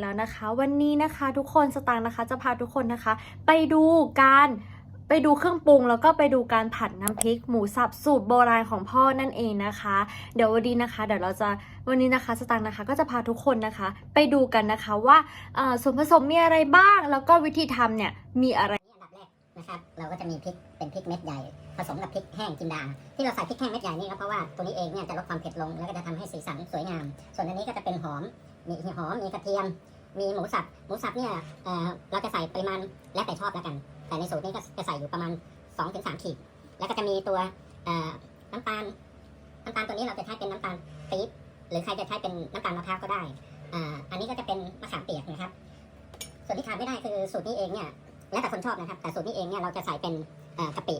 แล้วนะคะ วันนี้นะคะทุกคนสตางค์นะคะ จะพาทุกคนนะคะ ไปดูการไปดูเครื่องปรุงแล้วก็ไปดูการผัดน้ำพริกหมูสับสูตรโบราณของพ่อนั่นเองนะคะ เดี๋ยววันนี้นะคะ เดี๋ยวเราจะวันนี้นะคะสตางค์นะคะ ก็จะพาทุกคนนะคะ ไปดูกันนะคะว่าส่วนผสมมีอะไรบ้าง แล้วก็วิธีทำเนี่ยมีอะไรอันดับแรกนะครับเราก็จะมีพริกเป็นพริกเม็ดใหญ่ผสมกับพริกแห้งจินดา ที่เราใส่พริกแห้งเม็ดใหญ่นี่ก็เพราะว่าตัวนี้เองเนี่ยจะลดความเผ็ดลงแล้วก็จะทำให้สีสันสวยงาม ส่วนอันนี้ก็จะเป็นหอม มีหอม มีกระเทียม มีหมูสับ หมูสับเนี่ยเเราจะใส่ปริมาณแล้วแต่ชอบแล้วกัน แต่ในสูตรนี้ก็จะใส่อยู่ประมาณ2-3ถึงขีด แล้วก็จะมีตัวน้ำตาล น้ำตาลตัวนี้เราจะใช้เป็นน้ำตาลปี๊บ หรือใครจะใช้เป็นน้ำตาลมะพร้าวก็ได้ อันนี้ก็จะเป็นมะขามเปียกนะครับ ส่วนที่ขาดไม่ได้คือสูตรนี้เองเนี่ยแล้วแต่คนชอบนะครับ แต่สูตรนี้เองเนี่ยเราจะใส่เป็นกะปิ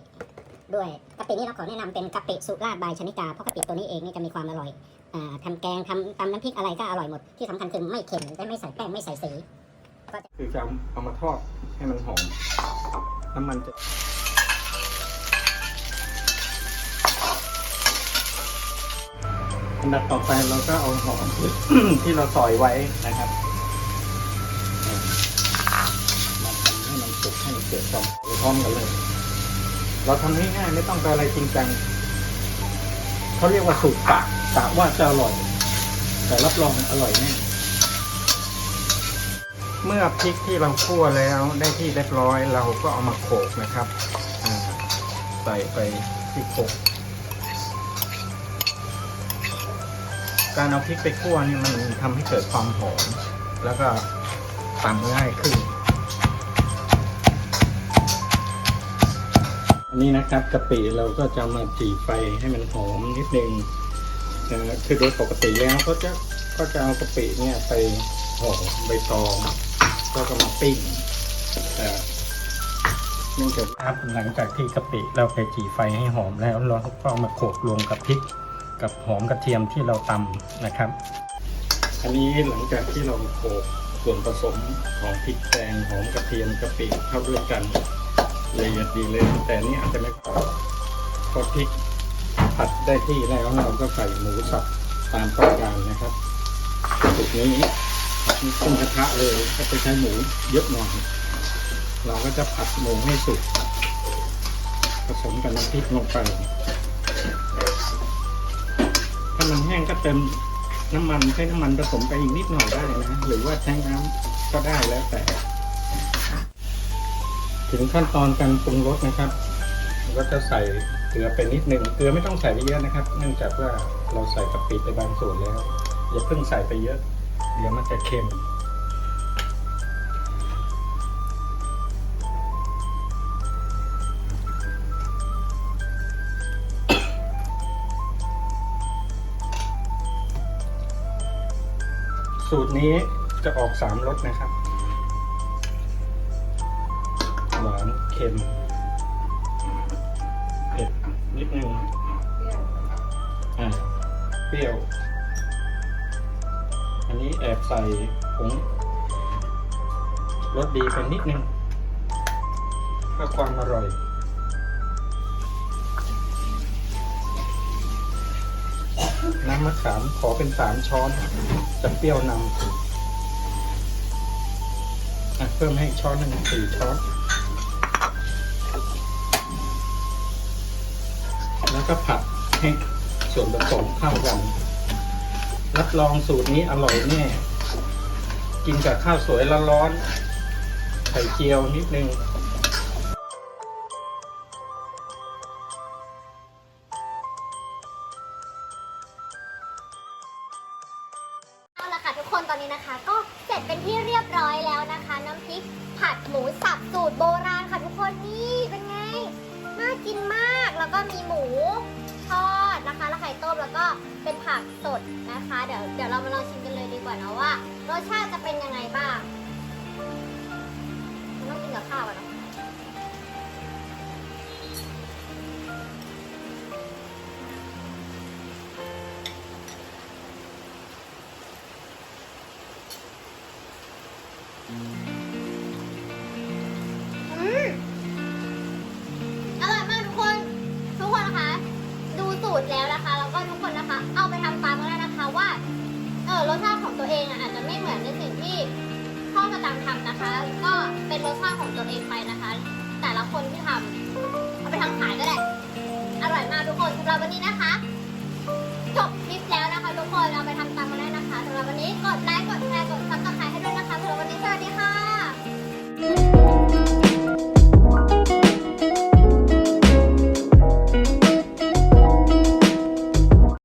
ด้วยกะปินี่เราขอแนะนำเป็นกะปิสุราษฎร์บายชนิกาเพราะกะปิตัวนี้เองนี่จะมีความอร่อย ทำแกงทำตำน้ำพริกอะไรก็อร่อยหมด ที่สำคัญคือไม่เค็มและไม่ใส่แป้งไม่ใส่สีคือจะเอามาทอดให้มันหอมน้ำมันจะอันดับต่อไปเราก็เอาหอมที่เราซอยไว้นะครับมาทำให้มันสุกให้มันเกิดความพร้อมกันเลย เราทำง่ายๆไม่ต้องการอะไรจริงจังเขาเรียกว่าสูตรกะกะว่าจะอร่อย แต่รับรองอร่อยแน่เมื่อพริกที่เราคั่วแล้วได้ที่เรียบร้อยเราก็เอามาโขลกนะครับอ่าใส่ไปที่โขลกการเอาพริกไปคั่วนี่มันทำให้เกิดความหอมแล้วก็ตำง่ายขึ้น อันนี้นะครับกะปิเราก็จะมาจีไฟให้มันหอมนิดนึงนะ คือโดยปกติแล้วก็จะก็จะเอากะปิเนี่ยไปห่อใบตองก็ก็มาปิ้งเอ่เนื่องจากครับหลังจากที่กะปิเราไปจีไฟให้หอมแล้วเราก็เอามาโขลกรวมกับพริก กับหอมกระเทียมที่เราตำนะครับ อันนี้หลังจากที่เราโขลกส่วนผสมของพริกแดงหอมกระเทียมกะปิเข้าด้วยกันละเอียดดีเลย แต่นี่อาจจะไม่พอพอพริก ผัดได้ที่แล้วเราก็ใส่หมูสับตามต้องการนะครับจุดนี้ผัดขึ้นกระทะเลยก็จะใช้หมูเยอะหน่อยเราก็จะผัดหมูให้สุกผสมกับน้ำพริกลงไป ถ้ามันแห้งก็เติมน้ำมันใช้น้ำมันผสมไปอีกนิดหน่อยได้นะ หรือว่าใช้น้ำก็ได้แล้วแต่ ถึงขั้นตอนการปรุงรสนะครับเราก็จะใส่ เกลือไปนิดหนึ่งเกลือไม่ต้องใส่ไปเยอะนะครับ เนื่องจากว่าเราใส่กะปิไปบางส่วนแล้ว อย่าเพิ่งใส่ไปเยอะ เดี๋ยวมันจะเค็มสูตรนี้จะออกสามรสนะครับ หวานเค็ม นิดนึงอ่าเปรี้ยว อันนี้แอบใส่ผงรสดีไปนิดนึงเพื่อความอร่อยน้ำมะขามขอเป็นสามช้อน จะเปรี้ยวนำอะเพิ่มให้อีกช้อนหนึ่งสี่ช้อน ก็ผัดให้ส่วนผสมเข้ากัน รับรองสูตรนี้อร่อยแน่ กินกับข้าวสวยร้อนๆไข่เจียวนิดนึงเอาละค่ะทุกคนตอนนี้นะคะ ก็เสร็จเป็นที่เรียบร้อยแล้วนะคะ น้ำพริกผัดหมูสับสูตรโบราณค่ะทุกคนนี่เป็นไง น่ากินมากแล้วก็มีหมู ข่ต้มแล้วก็เป็นผักสดนะคะ เดี๋ยวเดี๋ยวเรามาลองชิมกันเลยดีกว่านะว่ารสชาติจะเป็นยังไงบ้างมันต้องกินกับข้าวอะเนาะอร่อยมากทุกคนทุกคนนะคะดูสูตรแล้วนะคะ เอาไปทำตามก็ได้นะคะว่า เออรสชาติของตัวเองอะอาจจะไม่เหมือนในสิ่งที่พ่อสตางทำนะคะ ก็เป็นรสชาติของตัวเองไปนะคะ แต่ละคนที่ทำเอาไปทำขายก็ได้ อร่อยมากทุกคนสำหรับวันนี้นะคะ